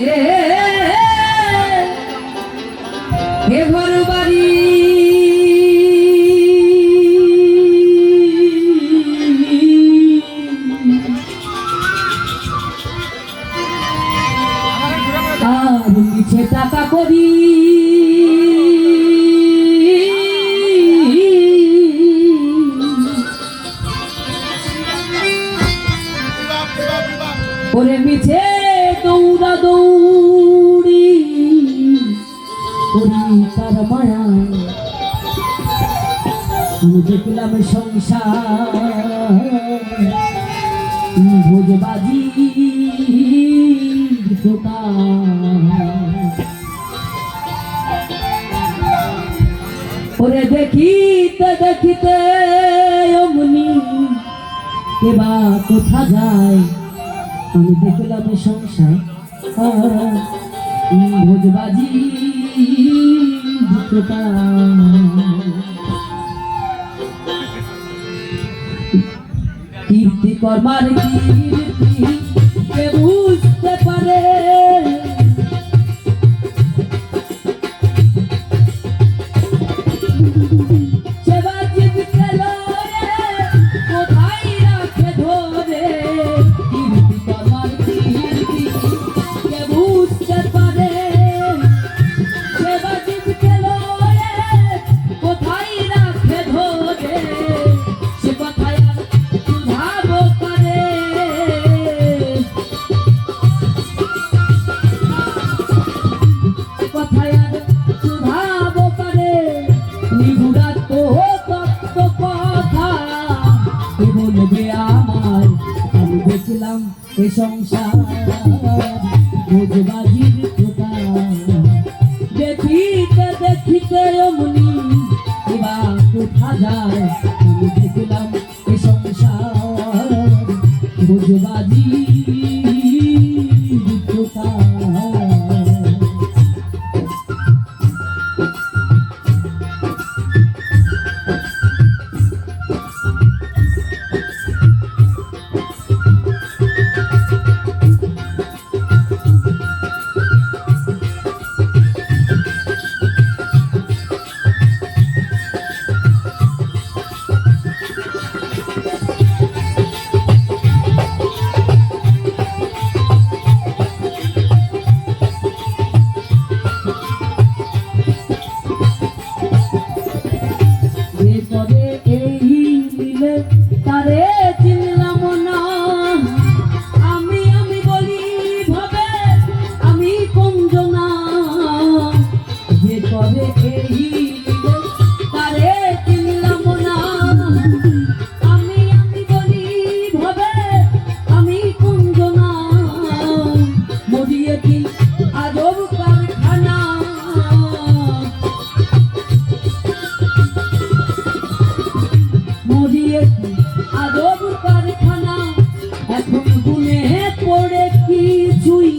Yeah. আমি দেখলাম সংসার। ভোজবাজি দোকান ওরে দেখিতে দেখিতে অমনি এবা কোথা যায়? আমি দেখলাম সংসার। ভোজবাজি দোকান কর্মার কে? দেখলাম এ সংসার। ভোজবাজির দেখিতে দেখিতে অমনি এবার কোথা দেখলাম এ সংসার। ভোজবাজির করে এই তারে চিনলাম না। আমি আমি বলি, ভাবে, আমি কঞ্জনা। মরিয়ে কি আজব কারখানা। মরিয়েছি আদব কারখানা। এখন গুনে পড়ে কিছুই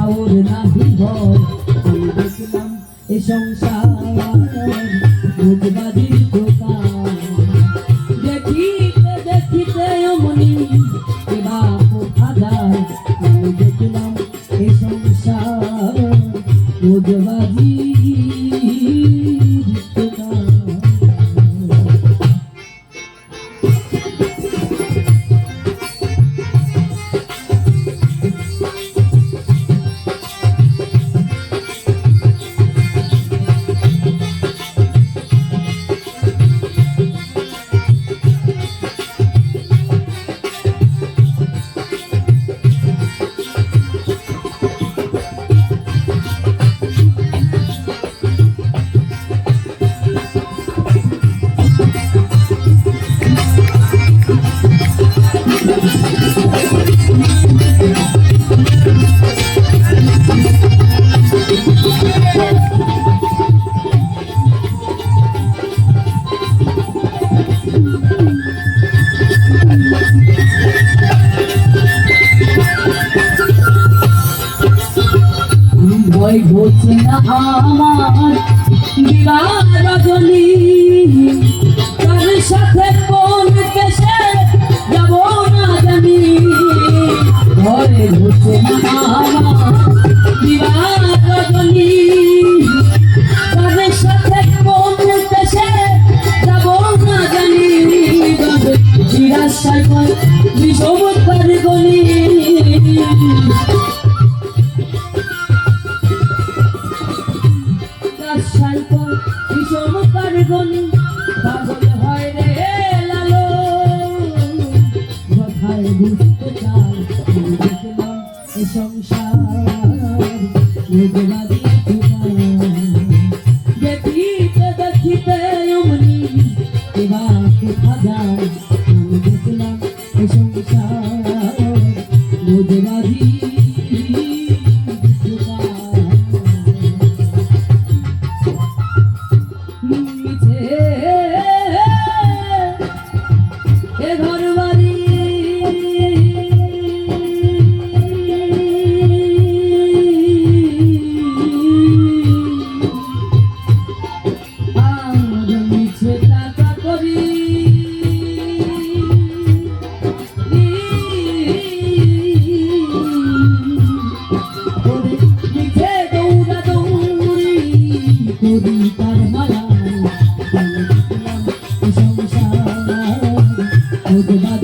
আওর নাহি দেখলাম এ সংসার বুঝবাজির দোকান দেখিতে দেখিতে অমনি এবা কোথা যায় আমি দেখলাম এ সংসার। বুঝবাজির ঘটছে না আমার বিবাহ রজনী গল্প বিষম পার্বণী পাগল হয় রে লালো কথায় বুঝতে চাই সংসার